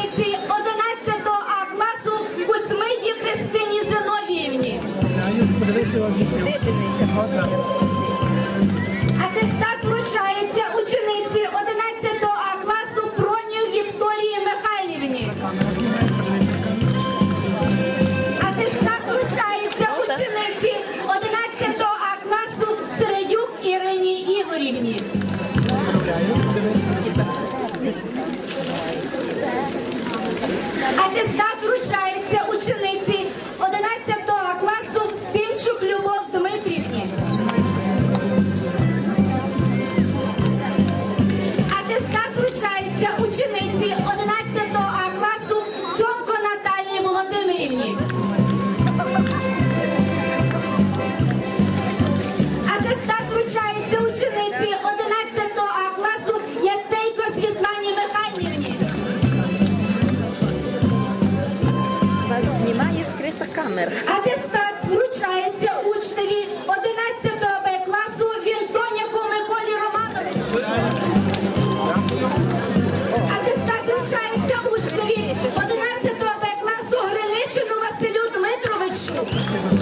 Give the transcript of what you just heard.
учениці 11 А класу Кусмиді Христині Зиновіївні. Атестат вручається учениці 11 А класу Пронію Вікторії Михайлівні. Атестат вручається учениці 11 А класу Середюк Ірині Ігорівні. Атестат вручається учениці 11 А класу Тимчук Любов Дмитрівні. Атестат вручається учениці 11 класу Сьомко Наталії Володимирівні. Атестат вручається камер. Атестат вручається учневі 11 Б класу Вільдоняку Миколі Романовичу. Атестат вручається учневі 11 Б класу Гриничину Василю Дмитровичу.